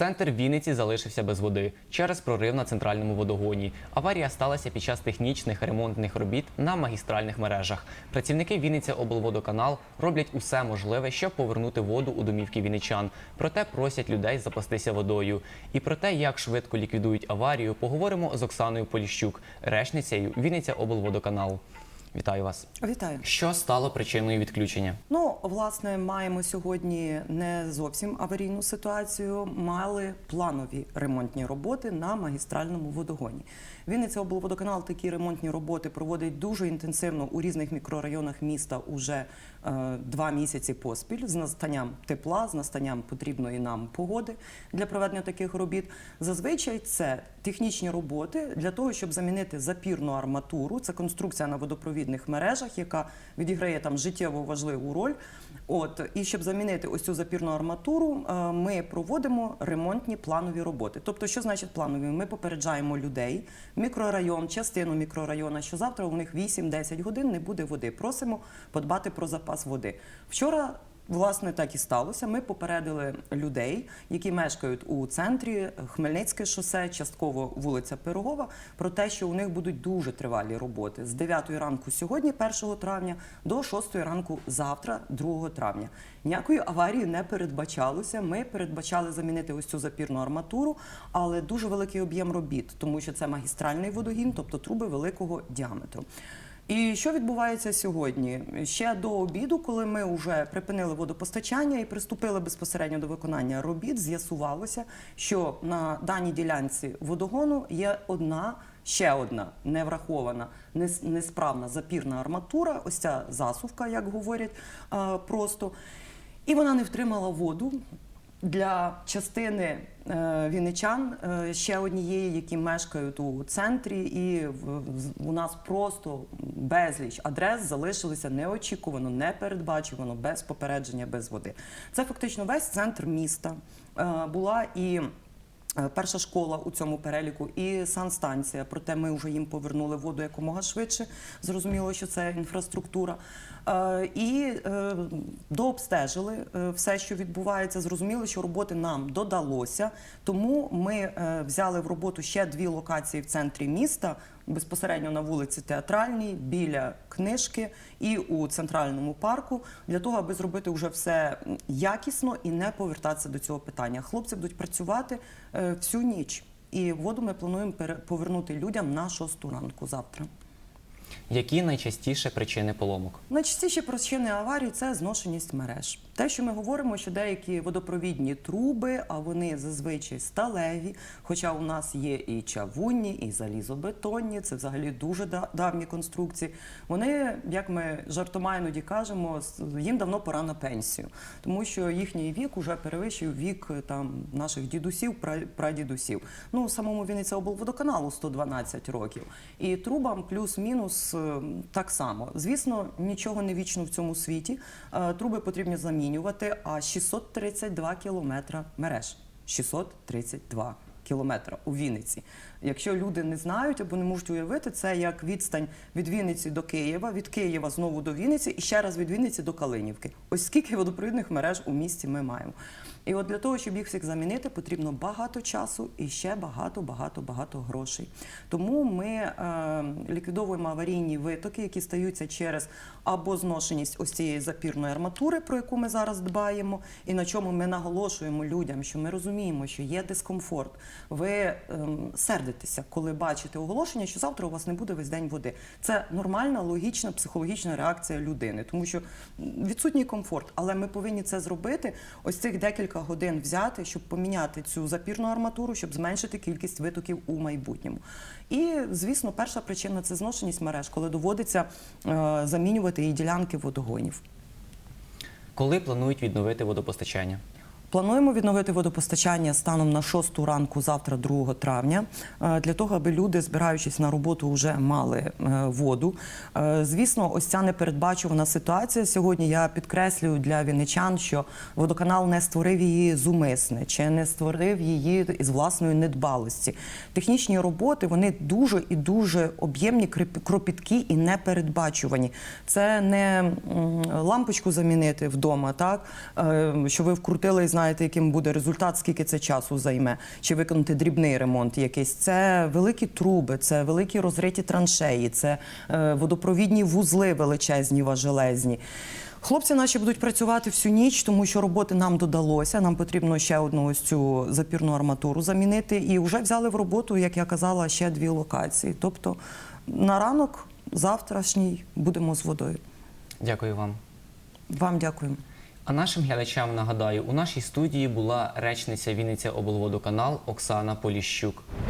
Центр Вінниці залишився без води через прорив на центральному водогоні. Аварія сталася під час технічних ремонтних робіт на магістральних мережах. Працівники Вінниця облводоканал роблять усе можливе, щоб повернути воду у домівки вінничан. Проте просять людей запастися водою. І про те, як швидко ліквідують аварію, поговоримо з Оксаною Поліщук, речницею Вінниця облводоканал. Вітаю вас. Вітаю. Що стало причиною відключення? Ну, власне, маємо сьогодні не зовсім аварійну ситуацію. Мали планові ремонтні роботи на магістральному водогоні. Вінниця облводоканал такі ремонтні роботи проводить дуже інтенсивно у різних мікрорайонах міста уже е, два місяці поспіль з настанням тепла, з настанням потрібної нам погоди для проведення таких робіт. Зазвичай це технічні роботи для того, щоб замінити запірну арматуру. Це конструкція на водопровідних мережах, яка відіграє там життєво важливу роль. От і щоб замінити ось цю запірну арматуру, е, ми проводимо ремонтні планові роботи. Тобто, що значить планові? Ми попереджаємо людей, мікрорайон, частину мікрорайону, що завтра у них 8-10 годин не буде води. Просимо подбати про запас води. Вчора. Власне, так і сталося. Ми попередили людей, які мешкають у центрі Хмельницьке шосе, частково вулиця Пирогова, про те, що у них будуть дуже тривалі роботи з 9 ранку сьогодні, 1 травня, до 6 ранку завтра, 2 травня. Ніякої аварії не передбачалося. Ми передбачали замінити ось цю запірну арматуру, але дуже великий об'єм робіт, тому що це магістральний водогін, тобто труби великого діаметру. І що відбувається сьогодні? Ще до обіду, коли ми вже припинили водопостачання і приступили безпосередньо до виконання робіт, з'ясувалося, що на даній ділянці водогону є одна. Ще одна неврахована, несправна запірна арматура, ось ця засувка, як говорять просто. І вона не втримала воду для частини е, вінничан, е, ще однієї, які мешкають у центрі, і у нас просто безліч адрес залишилися неочікувано, непередбачувано, без попередження, без води. Це фактично весь центр міста. Е, Була і Перша школа у цьому переліку і санстанція. Проте ми вже їм повернули воду якомога швидше. Зрозуміло, що це інфраструктура. Е, І е, дообстежили е, все, що відбувається. Зрозуміли, що роботи нам додалося. Тому ми е, взяли в роботу ще дві локації в центрі міста. Безпосередньо на вулиці Театральній, біля книжки і у центральному парку, для того, аби зробити вже все якісно і не повертатися до цього питання. Хлопці будуть працювати е, всю ніч, і воду ми плануємо повернути людям на шосту ранку завтра. Які найчастіше причини поломок? Найчастіші причини аварій це зношеність мереж. Те, що ми говоримо, що деякі водопровідні труби, а вони зазвичай сталеві, хоча у нас є і чавунні, і залізобетонні, це взагалі дуже да- давні конструкції. Вони, як ми жартома іноді кажемо, їм давно пора на пенсію, тому що їхній вік уже перевищив вік там наших дідусів, пра- прадідусів. Ну самому Вінниця облводоканалу 112 років, і трубам плюс-мінус так само. Звісно, нічого не вічно в цьому світі. Е, Труби потрібно замінювати. А 632 кілометра мереж. 632 кілометра у Вінниці. Якщо люди не знають або не можуть уявити, це як відстань від Вінниці до Києва, від Києва знову до Вінниці і ще раз від Вінниці до Калинівки. Ось скільки водопровідних мереж у місті ми маємо. І от для того, щоб їх всіх замінити, потрібно багато часу і ще багато, багато, багато грошей. Тому ми е, ліквідовуємо аварійні витоки, які стаються через або зношеність ось цієї запірної арматури, про яку ми зараз дбаємо, і на чому ми наголошуємо людям, що ми розуміємо, що є дискомфорт. Ви ем, сердитеся, коли бачите оголошення, що завтра у вас не буде весь день води. Це нормальна, логічна, психологічна реакція людини, тому що відсутній комфорт, але ми повинні це зробити. Ось цих декілька годин взяти, щоб поміняти цю запірну арматуру, щоб зменшити кількість витоків у майбутньому. І звісно, перша причина це зношеність мереж, коли доводиться е, замінювати і ділянки водогонів. Коли планують відновити водопостачання? Плануємо відновити водопостачання станом на 6 ранку завтра, 2 травня, е, для того, аби люди, збираючись на роботу, вже мали е, воду. Е, Звісно, ось ця непередбачувана ситуація. Сьогодні я підкреслюю для вінничан, що водоканал не створив її зумисне чи не створив її із власної недбалості. Технічні роботи вони дуже і дуже об'ємні, кропіткі і непередбачувані. Це не лампочку замінити вдома, так що ви вкрутили і знаєте, яким буде результат, скільки це часу займе, чи виконати дрібний ремонт якийсь. Це великі труби, це великі розриті траншеї, це е, водопровідні вузли величезні, важелезні. Хлопці наші будуть працювати всю ніч, тому що роботи нам додалося. Нам потрібно ще одну ось цю запірну арматуру замінити. І вже взяли в роботу, як я казала, ще дві локації. Тобто на ранок, завтрашній, будемо з водою. Дякую вам. Вам дякуємо. А нашим глядачам нагадаю, у нашій студії була речниця Вінниця облводоканал Оксана Поліщук.